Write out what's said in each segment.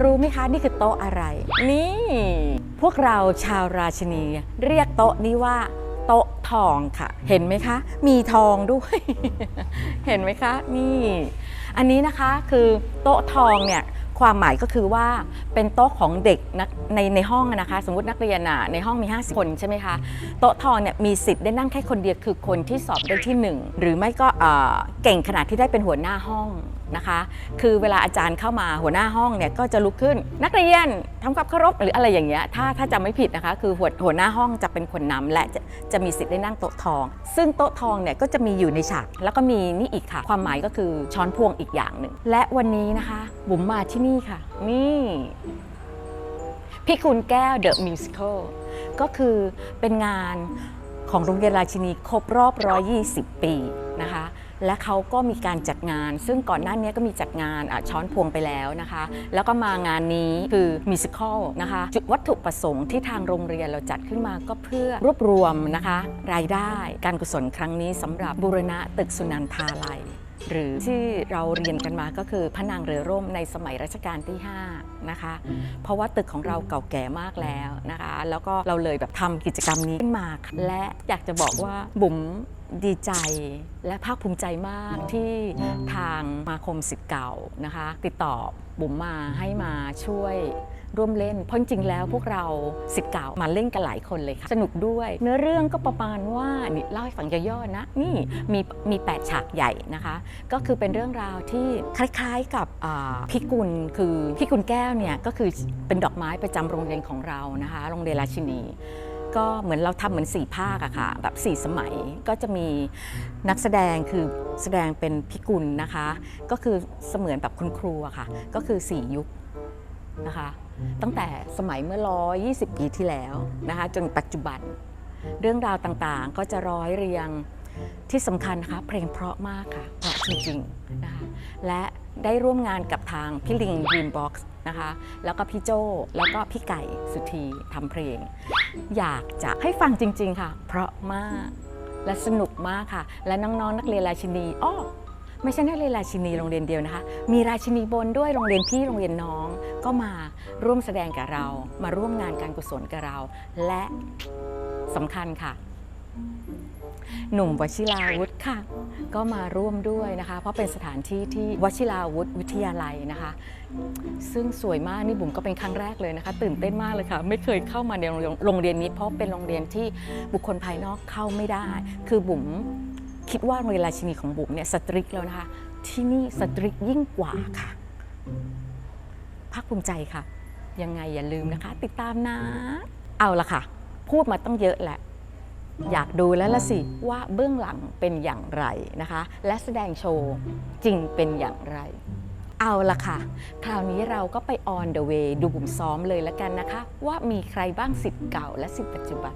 รู้ไหมคะนี่คือโต๊ะอะไร นี่ พวกเราชาวราชินี เรียกโต๊ะนี้ว่าโต๊ะทองค่ะ เห็นไหมคะ มีทองด้วย เห็นไหมคะ นี่ อันนี้นะคะคือโต๊ะทองเนี่ยความหมายก็คือว่าเป็นโต๊ะของเด็กนในในห้องนะคะ สมมตินักเรียนน่ะในห้องมี 50 คนใช่ไหมคะ โต๊ะทองเนี่ยมีสิทธิ์ได้นั่งแค่คนเดียวคือคนที่สอบได้ที่ 1 หรือไม่ก็เก่งขนาดที่ได้เป็นหัวหน้าห้อง นะคะ คือเวลาอาจารย์เข้ามาหัวหน้าห้องเนี่ยก็จะลุกขึ้น นักเรียนทำความเคารพหรืออะไรอย่างเงี้ยถ้าถ้าจำไม่ผิดนะคะ คือหัวหัวหน้าห้องจะเป็นคนนำและจะจะมีสิทธิ์ได้นั่งโต๊ะทอง ซึ่งโต๊ะทองเนี่ยก็จะมีอยู่ในฉากแล้วก็มีนี่อีกค่ะ ความหมายก็คือช้อนพวงอีกอย่างหนึ่งและวันนี้นะคะบุ๋มมาที่นี่ค่ะ นี่พี่คุณแก้ว The Musical ก็คือเป็นงานของโรงเรียนราชินีครบรอบ 120 ปีนะคะ และเขาก็มีการจัดงาน ซึ่งก่อนหน้านี้ก็มีจัดงานช้อนพวงไปแล้วนะคะ แล้วก็มางานนี้คือมิวสิควลนะคะจุดวัตถุประสงค์ที่ทางโรงเรียนเราจัดขึ้นมาก็เพื่อรวบรวมนะคะ รายได้การกุศลครั้งนี้สำหรับบูรณะตึกสุนันทาลัย หรือที่เราเรียนกันมาก็คือพระนางเรือร่มในสมัยรัชกาลที่5นะคะเพราะว่าตึกของเราเก่าแก่มากแล้วนะคะ แล้วก็เราเลยแบบทำกิจกรรมนี้ขึ้นมาค่ะและอยากจะบอกว่าบุ๋มดีใจและภาคภูมิใจมากที่ทางสมาคมสิทธิ์เก่านะคะ ติดต่อบุ๋มมาให้มาช่วย ร่วมเล่น เพราะจริงๆแล้วพวกเราสิทธิ์เก่ามาเล่นกันหลายคนเลยค่ะ สนุกด้วย เนื้อเรื่องก็ประมาณว่านี่เล่าให้ฟังย่อๆนะ นี่มีมีแปดฉากใหญ่นะคะ ก็คือเป็นเรื่องราวที่คล้ายๆกับอ่าพิกุลคือพิกุลแก้วเนี่ยก็คือเป็นดอกไม้ประจำโรงเรียนของเรานะคะโรงเรียนราชินีก็เหมือนเราทำเหมือนสี่ภาคอะค่ะแบบสี่สมัยก็จะมีนักแสดงคือแสดงเป็นพิกุลนะคะ ก็คือเสมือนแบบคุณครูอะค่ะ ก็คือสี่ยุคนะคะ ตั้งแต่สมัยเมื่อ 120 ปีที่แล้วนะคะจนปัจจุบัน เรื่องราวต่างๆก็จะร้อยเรียงที่สำคัญนะคะเพลงเพราะมากค่ะเพราะจริงๆนะคะและได้ร่วมงานกับทางพี่ลิง Dreambox นะคะแล้วก็พี่โจแล้วก็พี่ไก่สุธีทำเพลง อยากจะให้ฟังจริง ๆค่ะ เพราะมากและสนุกมากค่ะ และน้องๆนักเรียนราชินีอ้อไม่ใช่นักเรียนราชินีโรงเรียนเดียวนะคะ มีราชินีบนด้วยโรงเรียนพี่โรงเรียนน้อง ก็มาร่วมแสดงกับเรา มาร่วมงานการกุศลกับเรา และสำคัญค่ะ หนุ่มวชิราวุธค่ะ ก็มาร่วมด้วยนะคะ เพราะเป็นสถานที่ที่วชิราวุธวิทยาลัยนะคะ ซึ่งสวยมากนี่บุ๋มก็เป็นครั้งแรกเลยนะคะ ตื่นเต้นมากเลยค่ะ ไม่เคยเข้ามาในโรงเรียนโรงเรียนนี้ เพราะเป็นโรงเรียนที่บุคคลภายนอกเข้าไม่ได้ คือบุ๋มคิดว่าโรงเรียนราชินีของบุ๋มเนี่ยสตริกแล้วนะคะ ที่นี่สตริกยิ่งกว่าค่ะ ภาคภูมิใจค่ะ ยังไงอย่าลืมนะคะ ติดตามนะ เอาละค่ะ พูดมาต้องเยอะแหละ อยากดูแล้วละสิว่าเบื้องหลังเป็นอย่างไรนะคะ และแสดงโชว์จริงเป็นอย่างไร เอาละค่ะ คราวนี้เราก็ไป on the way ดูบุ๋มซ้อมเลยแล้วกันนะคะ ว่ามีใครบ้างสิทธิ์เก่าและสิทธิ์ปัจจุบัน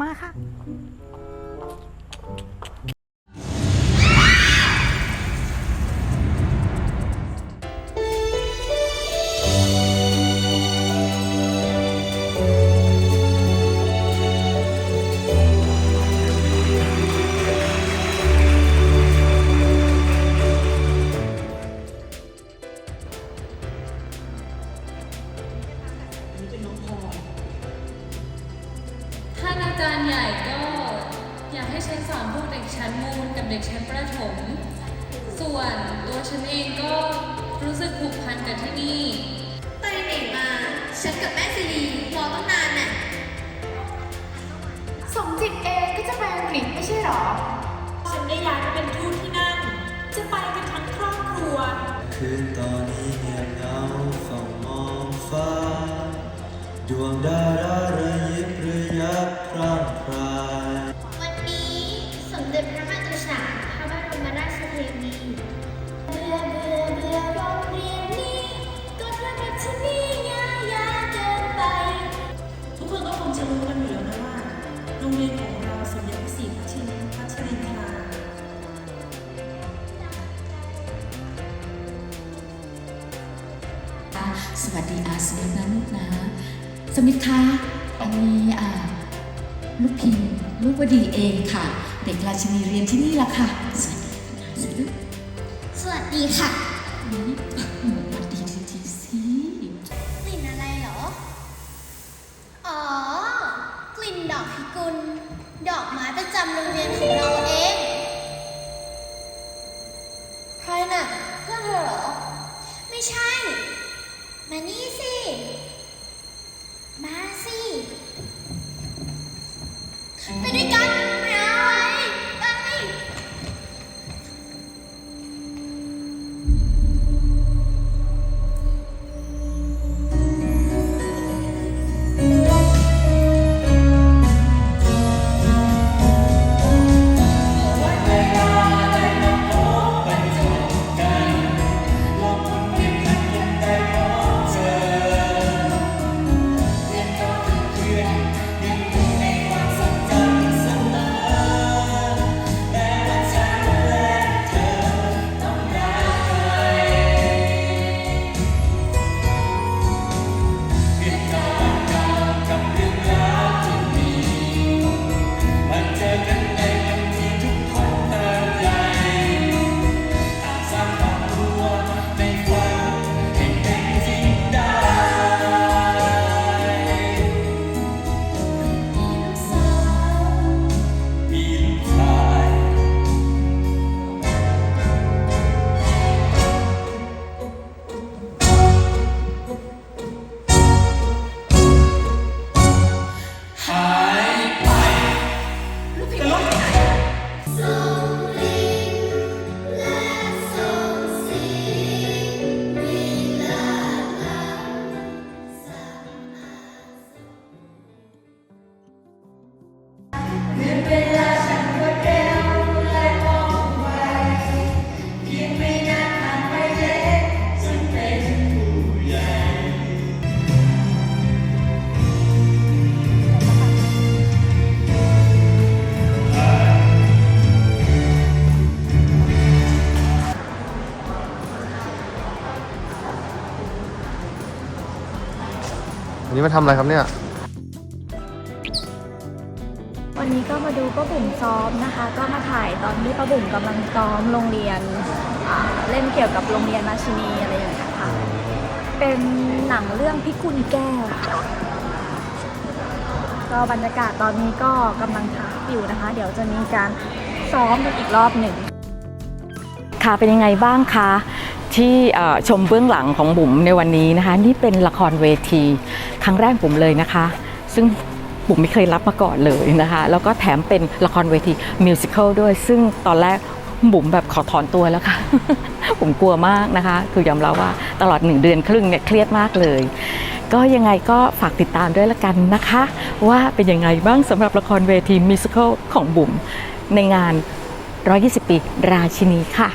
มาค่ะ กผูกพันกับที่นี่ ไปไหนมา ฉันกับแม่สิรีรอตั้งนานน่ะ สมจิตเองก็จะไปอังกฤษไม่ใช่หรอ ฉันได้ย้ายไปเป็นทูตที่นั่น จะไปกันทั้งครอบครัว คืนตอนนี้เงียบเหงาเฝ้ามองฟ้า ดวงดาราระยิบระยับพร่างพรา วัสดีอาสมิธนะลูกนะ สมิธคะอันนี้อ่าลูกพิมลูกวดีเองค่ะ เด็กราชินีเรียนที่นี่ละค่ะ สวัสดีค่ะสวัสดีสวัสดีค่ะนี่สวัสดีทีทีสิกลิ่นอะไรเหรอ อ๋อ กลิ่นดอกพิกุล ดอกไม้ประจำโรงเรียนของเรา นนี้มาทำอะไรครับเนี่ย วันนี้ก็มาดูป้าบุ๋มซ้อมนะคะ ก็มาถ่ายตอนที่ป้าบุ๋มกำลังซ้อมโรงเรียนอ่าเล่นเกี่ยวกับโรงเรียนราชินีอะไรอย่างเงี้ยค่ะ เป็นหนังเรื่องพิกุลแก้วค่ะก็บรรยากาศตอนนี้ก็กำลังถ่ายอยู่นะคะ เดี๋ยวจะมีการซ้อมกันอีกรอบหนึ่ง ค่ะเป็นยังไงบ้างคะที่เอ่อชมเบื้องหลังของบุ๋มในวันนี้นะคะ นี่เป็นละครเวที ครั้งแรกบุ๋มเลยนะคะ ซึ่งบุ๋มไม่เคยรับมาก่อนเลยนะคะ แล้วก็แถมเป็นละครเวทีมิวสิควลด้วย ซึ่งตอนแรกบุ๋มแบบขอถอนตัวแล้วค่ะบุ๋มกลัวมากนะคะ คือยอมรับว่าตลอดหนึ่งเดือนครึ่งเนี่ยเครียดมากเลย ก็ยังไงก็ฝากติดตามด้วยละกันนะคะ ว่าเป็นยังไงบ้างสำหรับละครเวทีมิวสิควลของบุ๋มในงาน 120 ปี ราชินีค่ะ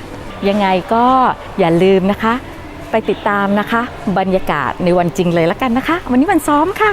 ยังไงก็อย่าลืมนะคะ ไปติดตามนะคะ บรรยากาศในวันจริงเลยละกันนะคะ วันนี้วันซ้อมค่ะ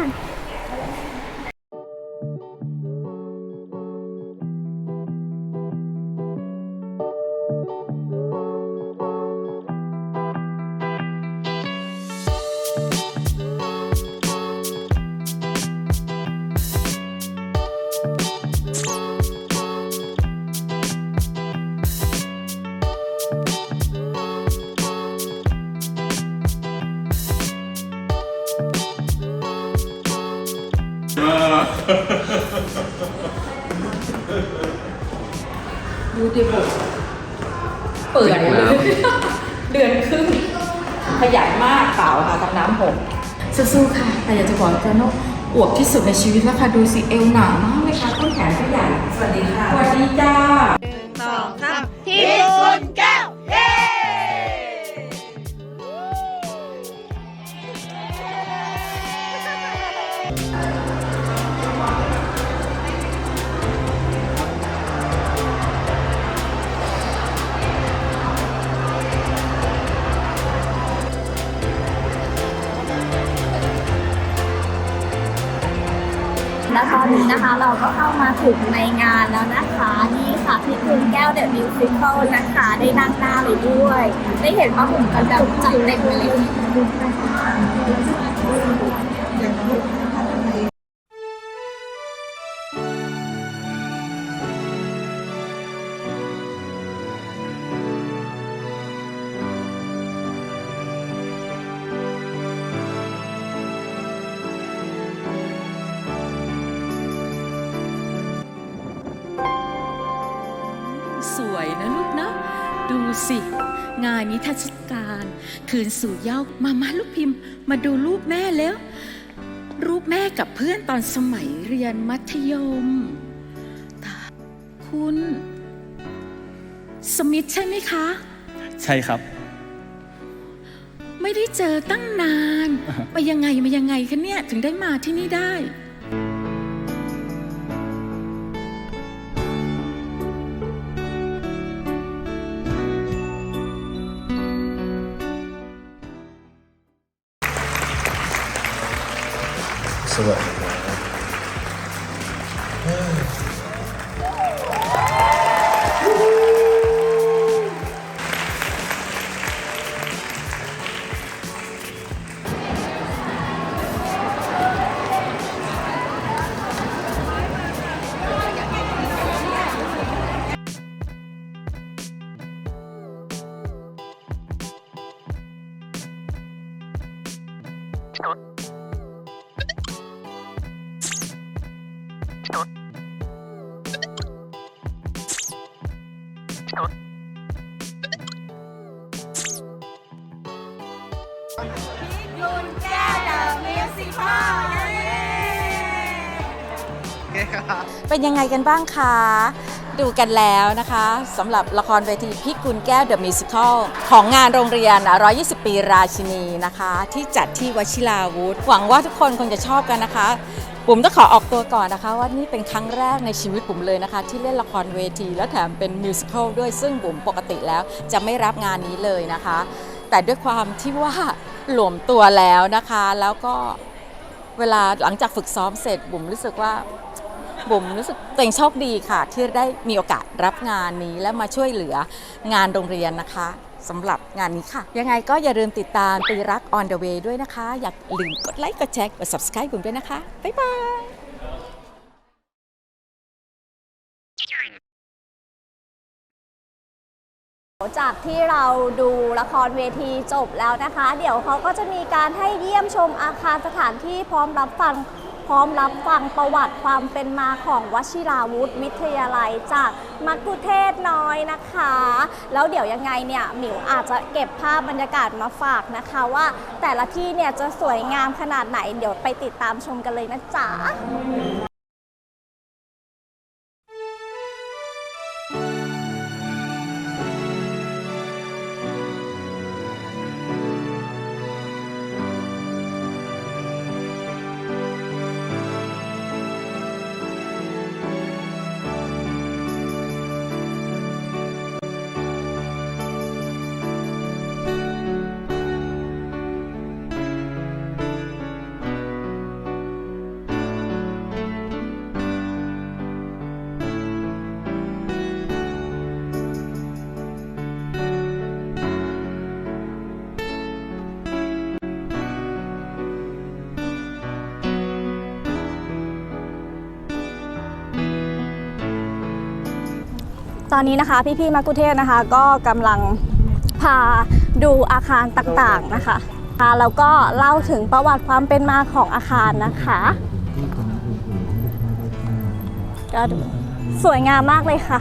ดูดิบุเปื่อยเลย เดือนครึ่งขยันมากเปล่าค่ะทำน้ำหกสู้ๆค่ะ แต่อยากจะบอกอาจารย์ว่าอวบที่สุดในชีวิตแล้วค่ะ ดูสิเอวหนามากเลยค่ะต้นแขนก็ใหญ่ สวัสดีค่ะ สวัสดีจ้าและตอน นี้นะคะ เราก็เข้ามาถึงในงานแล้วนะคะนี่ค่ะพี่คุณแก้วเดอะมิวสิคลนะคะ ได้นั่งหน้าเลยด้วย ได้เห็นว่าผมกำลังจัดเต็มเลย นะ ดูสิ งานนิทรรศการคืนสู่เหย้ามามาลูกพิมพ์ มาดูรูปแม่แล้ว รูปแม่กับเพื่อนตอนสมัยเรียนมัธยมตาคุณ สมิธใช่ไหมคะ ใช่ครับ ไม่ได้เจอตั้งนาน ไปยังไงมายังไงคะเนี่ย ถึงได้มาที่นี่ได้ สวัสดี เป็นยังไงกันบ้างคะ ดูกันแล้วนะคะสำหรับละครเวทีพี่กุลแก้วเดอะมิวสิควลของงานโรงเรียน 120 ปีราชินีนะคะ ที่จัดที่วชิราวุธ หวังว่าทุกคนคงจะชอบกันนะคะบุ๋มต้องขอออกตัวก่อนนะคะ ว่านี่เป็นครั้งแรกในชีวิตบุ๋มเลยนะคะ ที่เล่นละครเวที แล้วแถมเป็นมิวสิควลด้วยซึ่งบุ๋มปกติแล้วจะไม่รับงานนี้เลยนะคะ แต่ด้วยความที่ว่าหลวมตัวแล้วนะคะ แล้วก็เวลาหลังจากฝึกซ้อมเสร็จบุ๋มรู้สึกว่า บุ๋มรู้สึกตัวเองโชคดีค่ะ ที่ได้มีโอกาสรับงานนี้และมาช่วยเหลืองานโรงเรียนนะคะสำหรับงานนี้ค่ะ ยังไงก็อย่าลืมติดตามตีรัก on the way ด้วยนะคะ อย่าลืมกดไลค์กดแชร์กด subscribe บุ๋มด้วยนะคะ บ๊ายบายจากที่เราดูละครเวทีจบแล้วนะคะ เดี๋ยวเขาก็จะมีการให้เยี่ยมชมอาคารสถานที่พร้อมรับฟัง พร้อมรับฟังประวัติความเป็นมาของวชิราวุธวิทยาลัยจากมักกุเทศน้อยนะคะ แล้วเดี๋ยวยังไงเนี่ยหมิวอาจจะเก็บภาพบรรยากาศมาฝากนะคะ ว่าแต่ละที่เนี่ยจะสวยงามขนาดไหนเดี๋ยวไปติดตามชมกันเลยนะจ๊ะ ตอนนี้นะคะพี่ๆมักคุเทศนะคะ ก็กำลังพาดูอาคารต่างๆนะคะอ่าแล้วก็เล่าถึงประวัติความเป็นมาของอาคารนะคะก็ดูสวยงามมากเลยค่ะ